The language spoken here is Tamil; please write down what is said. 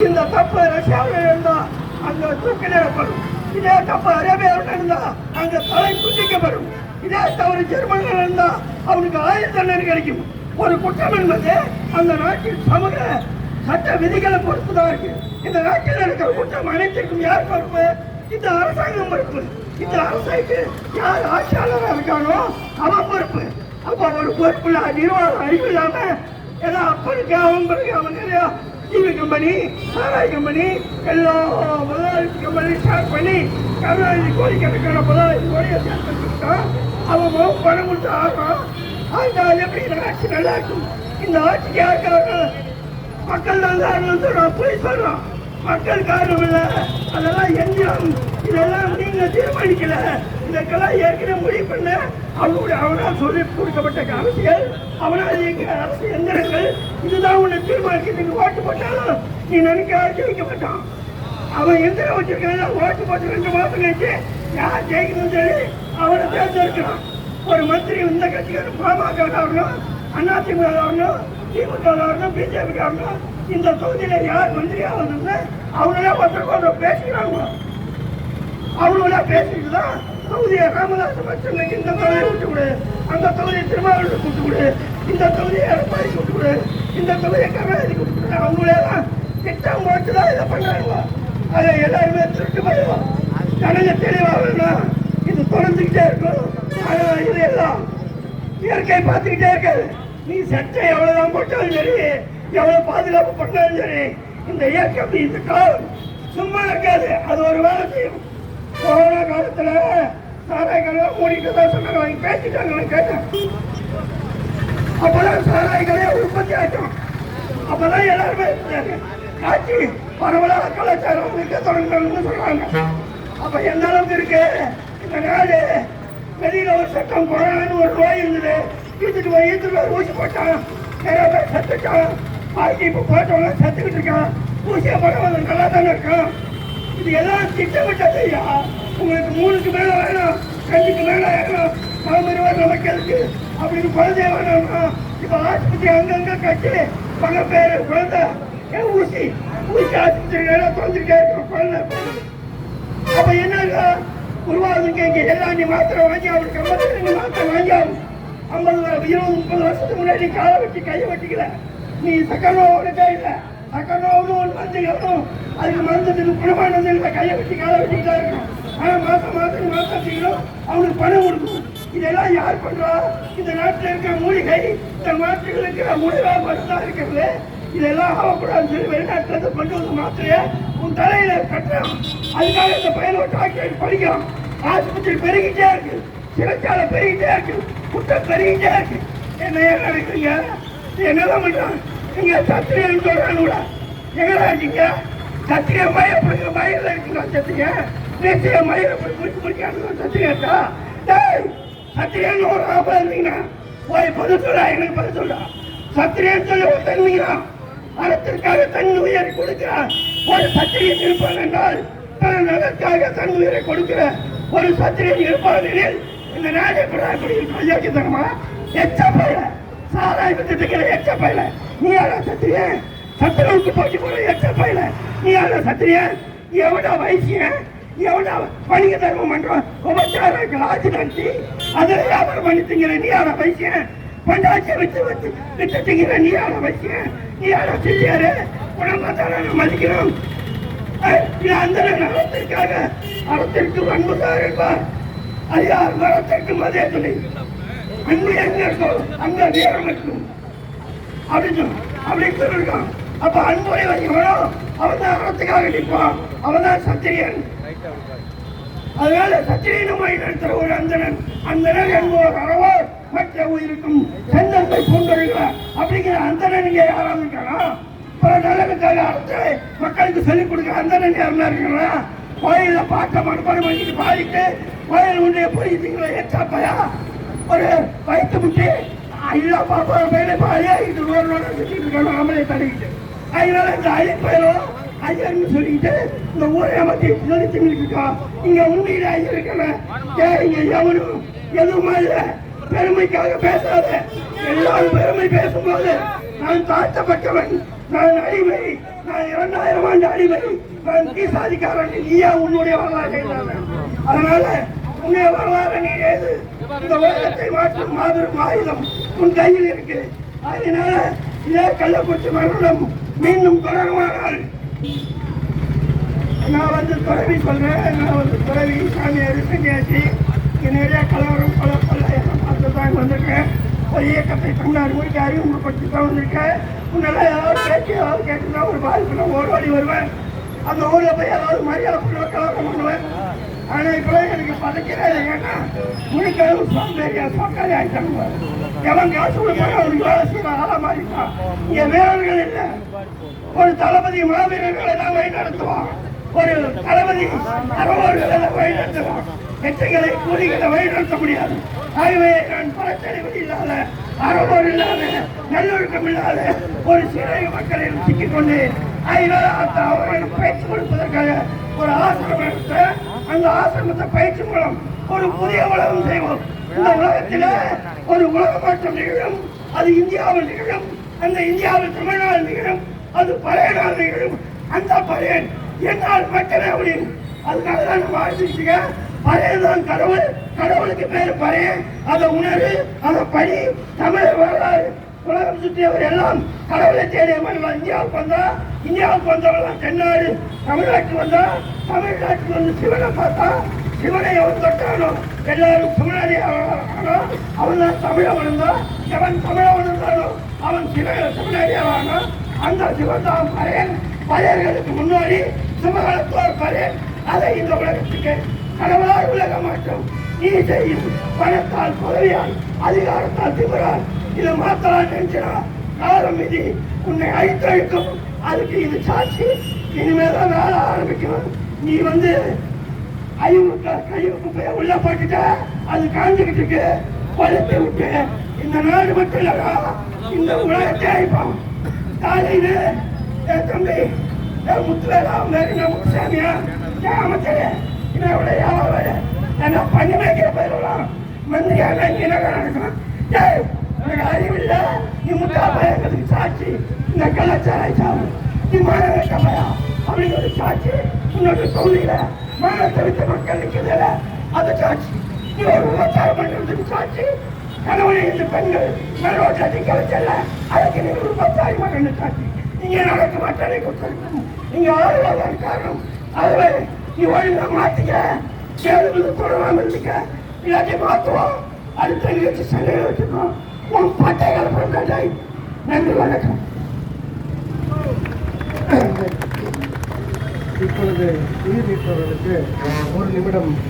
இந்த தப்பு ரஷ்யாவில் இருந்தா அங்க தூக்கிலிடப்படும் இதே தப்பு அரேபியாவில் இருந்தா அந்த தலை துண்டிக்கப்படும் இதே தவறு ஜெர்மனியில் இருந்தா அவனுக்கு ஆயுள் தண்டனை கிடைக்கும். ஒரு குற்றம் என்பது அந்த நாட்டின் சமூக சட்ட விதிகளை பொறுத்து தான் இருக்கு. இந்த நாட்டில் இருக்கிற குற்றம் அனைத்திற்கும் யார் பொறுப்பு? இந்த அரசாங்கம் பொறுப்பு. இந்த அரசுக்கு யார் ஆட்சியாளராக இருக்கானோ அவன் பொறுப்பு. அப்ப ஒரு பொறுப்புல நிர்வாகம் அறிவு இல்லாம ஏதோ அப்பனுக்கு அவன் பிறகு அவன் நிறையா டிவி கம்பெனி சாராய் கம்பெனி எல்லா முதலாளி கம்பெனி ஸ்டார்ட் பண்ணி கருணாநிதி கோடிக்கணக்கான முதலாளி கோடியை சேர்த்துட்டான் அவன் பணம் கொடுத்து ஆகும். ஆண்டா எப்படி இந்த ஆட்சி நல்லா இருக்கும்? இந்த ஆட்சிக்கு யாருக்காக? மக்கள் தான் போய் சொல்றான் மக்கள் காரணம் இல்ல அதெல்லாம் எங்கேயும் இதெல்லாம் நீங்க தீர்மானிக்கல. இதற்கெல்லாம் ஏற்கனவே முடிவு பண்ண அவனுடைய அவனால் சொல்லி கொடுக்கப்பட்ட அரசியல் அவனால் எங்க அரசு எந்திரங்கள் இதுதான் உன்னை தீர்மானிக்க நீங்க ஓட்டு போட்டாலும் நீ நினைக்க வைக்க மாட்டான் அவன் எந்திரம் வச்சிருக்கான் ஓட்டு போட்டு ரெண்டு மாசம் கழிச்சு யார் ஜெயிக்கணும்னு சொல்லி அவனை தேர்ந்தெடுக்கிறான். ஒரு மந்திரி இந்த கட்சிக்காரன் பாமக வரணும் அதிமுக வரணும் திமுக வரணும் பிஜேபி வரணும் இந்த தொகுதியில யார் மந்திரியா வந்து அவங்களே ஒருத்தருக்கு ஒருத்தர் பேசிக்கிறாங்க அவங்களாம் பேசிட்டு தான் தொகுதியை ராமதாஸ் பச்சனுக்கு இந்த தொகுதியை விட்டு கொடு அந்த தொகுதியை திருமாவளவன் விட்டு கொடு இந்த தொகுதியை எடப்பாடி விட்டு கொடு இந்த தொகுதியை கருணாநிதி விட்டு கொடு அவங்களே தான் திட்டம் போட்டு தான் இதை பண்றாங்க அதை எல்லாருமே திருட்டு போயிடும் ஜனங்க தெளிவாக வேணும் இது தொடர்ந்துக்கிட்டே இருக்கும் ஆனா இது எல்லாம் இயற்கை பார்த்துக்கிட்டே இருக்காது. நீ சட்டை எவ்வளோதான் போட்டாலும் சரி எவ்வளோ பாதுகாப்பு பண்ணாலும் சரி இந்த இயற்கை இந்த காலம் சும்மா இருக்காது. அது ஒரு வேலை செய்யும். கொரோனா காலத்துல சாராய கடையை மூடிட்டு தான் சொன்னாங்க. அவங்க பேசிட்டாங்க நான் கேட்டேன். அப்பதான் சாராய கடையை உற்பத்தி ஆயிட்டோம். அப்பதான் எல்லாருமே காட்சி பரவலாக கலாச்சாரம் இருக்க தொடங்கணும்னு சொல்றாங்க அப்ப எந்த அளவுக்கு இருக்கு? இந்த நாடு வெளியில ஒரு சட்டம் கொரோனான்னு ஒரு நோய் இருந்தது. ஈத்துட்டு போய் ஈத்துட்டு போய் ஊசி போட்டான் நிறைய பேர் செத்துட்டான் பாக்கி இப்ப போட்டவங்க செத்துக்கிட்டு இருக்கான். பூசிய பகவான் நல்லா தானே இருக்கான். இது எல்லாம் திட்டமிட்டது ஐயா. உங்களுக்கு மூணுக்கு மேல வேணும். ரெண்டுக்கு மேல வேணும். பதினொரு வருஷம் மக்களுக்கு அப்படின்னு குழந்தைய வேணும்னா இப்ப ஆஸ்பத்திரி அங்கங்க கட்டி பல பேரு குழந்தை. ஏன் ஊசி? ஊசி ஆஸ்பத்திரி எல்லாம் தொலைஞ்சிருக்கே இருக்கும் குழந்தை. அப்ப என்ன உருவாகுதுங்க இங்க எல்லாம் நீ மாத்திரை வாங்கி அவருக்கு ஐம்பத்தி ரெண்டு மாத்திரை வாங்கி ஆகும் ஐம்பது இருபது முப்பது வருஷத்துக்கு முன்னாடி காலை வெட்டி கையை வெட்டிக்கல. நீ சக்கரனோவுக்கே இல்லை சக்கரனோவுக்கு ஒரு மருந்து இருக்கும் அதுக்கு மருந்துக்கு குணமானது இல்லை கையை வச்சு காலை வெட்டிக்கிட்டா இருக்கும் மாதம் மாதம் மாதம் மாசத்துக்கும் அவனுக்கு பணம் கொடுக்கும் இதெல்லாம் யார் பண்ணுறா இந்த நாட்டில் இருக்கிற மூலிகை இந்த நாட்டில் இருக்கிற முடிவா மருந்தா இருக்கிறது. இதெல்லாம் ஆகக்கூடாதுன்னு சொல்லி வெளிநாட்டுல இருந்து கொண்டு வந்து உன் தலையில கட்டுறான் அதுக்காக இந்த பையனை டாக்டர் படிக்கிறான். ஆஸ்பத்திரி பெருகிட்டே இருக்கு. சிறைச்சாலை பெருகிட்டே இருக்கு. குற்றம் பெருகிட்டே இருக்கு. என்ன ஏன் நடக்குறீங்க? என்னதான் பண்றான் நீங்க சத்திரியன் சொல்றாங்க கூட. எங்கடா இருக்கீங்க? சத்திரிய மயப்படுங்க மயில இருக்கீங்க சத்திரிய. நிச்சய மயில போய் முடிச்சு முடிக்காது சத்திரியட்டா டேய் சத்திரியன் ஒரு ஆபா இருந்தீங்கன்னா போய் பதில் சொல்றா எனக்கு பதில் சொல்றா. சத்திரியன் சொல்லி ஒரு தண்ணீரான் அறத்திற்காக தன் உயிரை கொடுக்கிறார் ஒரு சத்திரியன் இருப்பான் என்றால் தன் நலனுக்காக தன் உயிரை கொடுக்கிற ஒரு சத்திரியன் இருப்பான் எனில் இந்த நாடு எப்படி இப்படி யோகித்தனமா எச்ச பயில சாராய் வித்துக்கிற எச்ச பயில. நீ யாரா சத்திரியன் சத்திரவுக்கு போட்டி போற எச்ச பயில. நீ யாரா சத்திரியன் எவடா வைசியன் எவடா வணிக தர்மம் பண்றோம் உபச்சாரங்கள் ஆட்சி நடத்தி அதில் வியாபாரம் பண்ணி திங்கிற நீ யாரா வைசியன்? பண்டாட்சியை வச்சு வச்சு விட்டு திங்கிற நீ யார வைசியன்? நீ யார செஞ்சாரு உடம்பா மதிக்கிறோம் அஹ், அந்த நலத்திற்காக அறத்திற்கு அன்புதார் என்பார் ஐயா மரத்திற்கு மதே துணை அங்கே எங்க இருக்கும் அங்க நேரம் இருக்கும் அப்படின்னு அப்படின்னு சொல்லிருக்கான் அப்ப அன்புரை எவனோ அவன் தான் அறத்துக்காக நிற்பான். அவன் தான் சத்திரியன். அதனால சத்திரியனுமாய் நடத்துற ஒரு அந்தணன். அந்தணன் என்பவர் அறவோர் மற்ற உயிருக்கும் செந்தத்தை கொண்டொழுகிறார் அப்படிங்கிற அந்தணன் இங்க யாராவது இருக்கானா? பல நலனுக்காக அறத்தை மக்களுக்கு சொல்லிக் கொடுக்குற அந்தணன் யாருன்னா இருக்காங்களா கோயில பார்க்க மனப்பாடம் பண்ணிட்டு பாடிட்டு கோயில் உடைய போயிட்டீங்களா எச்சாப்பையா ஒரு வயிற்று முடிச்சு ஐயா பாப்பா மேலே பாயா இது ஒரு நாள் இருக்காங்க ஆமலை தடவிட்டு அதனால இந்த அழிப்பயலும் ஐயர்னு சொல்லிட்டு இந்த ஊரை ஏமாத்தி சொல்லி இருக்கா. இருக்கான் இங்க உண்மையில ஐயர் இருக்கல ஏ இங்க எவனும் எதுவுமே இல்ல. பெருமைக்காக பேசாத. எல்லாரும் பெருமை பேசும்போது நான் தாழ்த்தப்பட்டவன். நான் அடிமை. நான் இரண்டாயிரம் ஆண்டு அடிமை. நான் கீசாதிக்காரன். நீயா உன்னுடைய வரலாறு அதனால உன்னை வரலாறு நீ ஏது இந்த உலகத்தை மாற்றும் மாபெரும் ஆயுதம் உன் கையில் இருக்கு. அதனால இதே கள்ளக்குறிச்சி மரணம் மீண்டும் தொடருமானால் நான் வந்து துறவி சொல்றேன். நான் வந்து துறவி சாமியார் சன்னியாசி. நிறைய கலவரம் பல பல பார்த்து தான் வந்திருக்கேன். ஒரு இயக்கத்தை தமிழ்நாடு முழுக்க அறிமுகப்படுத்தி தான் வந்திருக்கேன். முன்னெல்லாம் ஏதாவது பேச்சு ஏதாவது கேட்டுனா ஒரு பாதிப்புனா நான் வழி வருவேன். அந்த ஊரில் போய் ஏதாவது மரியாதை பண்ணுவேன் கலவரம் பண்ணுவேன். ஆனால் இப்போ எனக்கு பதைக்கிறேன் ஏன்னா முழுக்க சோம்பேறியா சோக்காரி ஆயிட்டாங்க எவன் காசு கொடுத்தாலும் அவனுக்கு வேலை செய்யற ஆளா மாறிட்டான் இங்கே வீரர்கள் இல்லை. ஒரு தளபதி மாவீரர்களை தான் வழி நடத்துவான் ஒரு தளபதி அறவோர்களை வழி நடத்துவான் எச்சைகளை கூலிகளை வழி நடத்த முடியாது. ஆகவே நான் பலத்தறிவு இல்லாத அறவோர் இல்லாத நல்லொழுக்கம் இல்லாத ஒரு சிறை மக்களில் சிக்கிக்கொண்டு ஐநூறு அவர்களுக்கு பயிற்சி கொடுப்பதற்காக ஒரு ஆசிரமம் அந்த ஆசிரமத்தை பயிற்சி மூலம் ஒரு புதிய உலகம் செய்வோம். இந்த உலகத்திலே ஒரு உலக மாற்றம் நிகழும். அது இந்தியாவில் நிகழும். அந்த இந்தியாவில் தமிழ்நாடு நிகழும். அது பழைய நாள் நிகழும். அந்த பழையன் என்னால் மட்டுமே முடியும். அதுக்காக தான் நம்ம ஆசிரிச்சுக்க பழையதான் கடவுள். கடவுளுக்கு பேர் பழையன் அதை உணரு அதை படி தமிழ் வரலாறு உலகம் சுற்றியவர் எல்லாம் கடவுளை தேடிய மனிதன் இந்தியாவுக்கு வந்தா இந்தியாவுக்கு வந்தவர்கள் தென்னாடு தமிழ்நாட்டுக்கு வந்தா தமிழ்நாட்டுக்கு வந்து சிவனை பார்த்தா சிவனை எவன் தொட்டானோ? எல்லாரும் தமிழாடி ஆனோ அவன் தான் தமிழவன் தான் எவன் தமிழவன் இருந்தானோ அவன் சிவ தமிழாடியாவானோ அந்த சிவன் தான் பழையன் பழையர்களுக்கு முன்னாடி சிவகாலத்தோர் பழையன் அதை இந்த உலகத்துக்கு கடவுளாய் உலக மாற்றம். நீ செய்யும் பணத்தால் பதவியால் அதிகாரத்தால் திவரால் இதை மாத்தலாம் நினைச்சா காலம் இது உன்னை அழித்தழிக்கும். அதுக்கு இது சாட்சி. இனிமேல் தான் வேலை ஆரம்பிக்கணும். நீ வந்து ஐவுக்கு கைவுக்கு உள்ள போட்டுட்ட. அது காஞ்சுக்கிட்டு இருக்கு. பழுத்து விட்டு. இந்த நாடு மட்டும் இல்லடா. இந்த உலகத்தை அழிப்பான் காலையில என் தம்பி என் முத்துவேலா மாரி நான் முத்துசாமியா அமைச்சர் என்ன யாவது என்ன பண்ணி வைக்கிற போயிடலாம் மந்திரியாக இங்கே நடக்கலாம் ஏய் உனக்கு அறிவில்ல. நீ முத்தா பயங்கிறதுக்கு சாட்சி. இந்த கலாச்சார சாமி நீ மாணவ சபையா? அப்படிங்கிற சாட்சி உன்னோட தொகுதியில மானத்தை விட்டு மக்கள் நிற்கிறதுல அது சாட்சி. நீ ஒரு விவசாயம் பண்றதுக்கு சாட்சி. கணவனை இந்த பெண்கள் நரோட்டை நிற்க அதுக்கு நீ ஒரு பத்தாயிரம் சாட்சி. இங்க நடக்க மாட்டேன் கொடுத்திருக்கும் இங்க காரணம். அதுவே நீ ஒழுங்கா மாத்திக்க கேள்வி தொடராம இருந்துக்க இல்லாட்டி மாத்துவோம் அடுத்த நிகழ்ச்சி சண்டையை வச்சுக்கணும் உன் பட்டைகளை பொருட்களை நன்றி வணக்கம். இப்பொழுது உயிர் நீப்பவர்களுக்கு ஒரு நிமிடம்